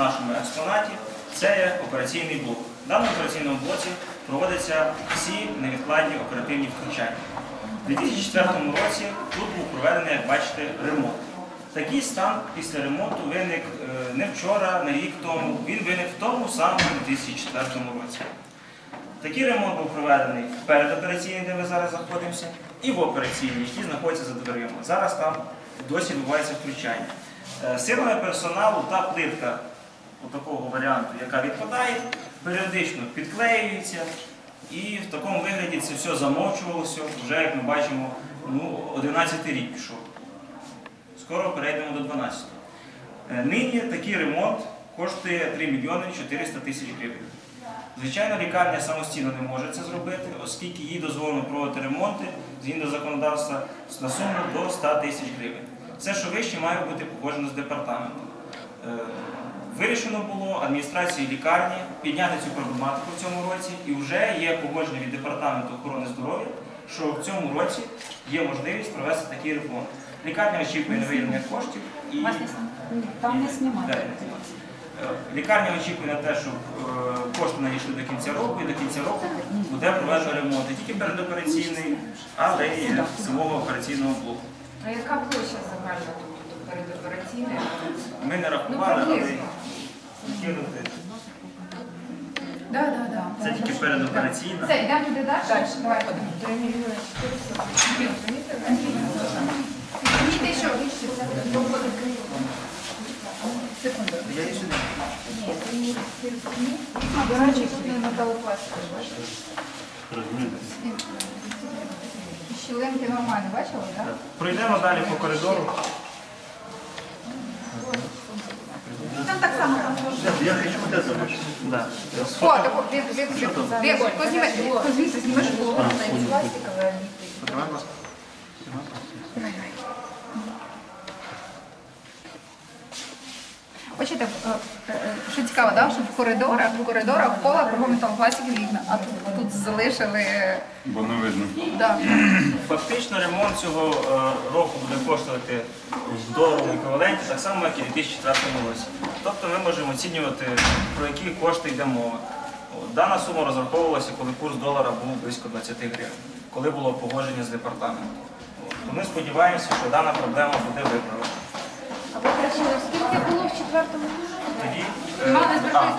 нашому експонаті це є операційний блок. В даному операційному блоці проводяться всі невідкладні оперативні втручання. У 2004 році тут був проведений, як бачите, ремонт. Такий стан після ремонту виник е, не вчора, не рік тому. Він виник в тому самому 2004 році. Такий ремонт був проведений в передопераційній, де ми зараз знаходимося, і в операційній, які знаходяться за дверима. Зараз там досі відбувається втручання. Е, Силами персоналу та плитка такого варіанту, яка відпадає, періодично підклеюється, і в такому вигляді це все замовчувалося. Вже, як ми бачимо, ну, 11 рік пішов. Скоро перейдемо до 12. Е, Нині такий ремонт коштує 3 мільйони 400 тисяч гривень. Звичайно, лікарня самостійно не може це зробити, оскільки їй дозволено проводити ремонти згідно законодавства на суму до 100 тисяч гривень. Все, що вище, має бути погоджено з департаментом. Вирішено було адміністрацією лікарні підняти цю проблематику в цьому році, і вже є погодження від департаменту охорони здоров'я, що в цьому році є можливість провести такий ремонт. Лікарня очікує на виявлення коштів і Там не знімають. Е, Лікарня очікує на те, щоб е, кошти надійшли до кінця року, і до кінця року буде проведено ремонт не тільки передопераційний, але й самого операційного блоку. А яка площа загальна тобто передопераційна? Ми не Ну, рахували, але приблизно. Да, да, да. Це тільки передопераційна. Все, йдемо туди далі? Далі. Давай. Що? Секунду. Я її сюди. До речі, металопластик. Щілинки нормально, бачили, так? Пройдемо далі по коридору. Там так само там Я хочу вот это больше. Да. О, так, від, від, від, від, позніми, позніми, знімеш голову. Пластикове. Потримай, будь ласка. Бачите, е, е, що цікаво, да? що в коридорах, в коридорах кола кругом металопластикові вікна, а тут, тут залишили. Бо не видно. Да. Фактично ремонт цього е, року буде коштувати в доларовому еквіваленті так само, як і у 2004 році. Тобто ми можемо оцінювати, про які кошти йде мова. Дана сума розраховувалася, коли курс долара був близько 20 гривень, коли було погодження з департаментом. То ми сподіваємося, що дана проблема буде виправлена. А попросили, скільки було в четвертому? Тоді, е, а,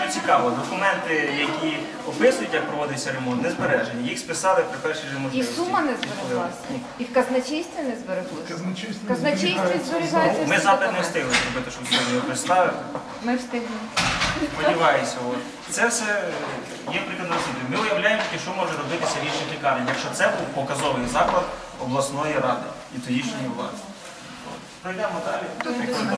що цікаво, документи, які описують, як проводиться ремонт, не збережені. Їх списали при першій же І можливості. сума не збереглася? І в казначействі не збереглося? В казначействі зберігається Ми всі запит не документи. встигли зробити, щоб сьогодні його представити. Ми встигли. Сподіваюся, от. це все є прикладом суду. Ми уявляємо, тільки, що може робитися в інших лікарнях, якщо це був показовий заклад обласної ради і тодішньої влади. От. Пройдемо далі.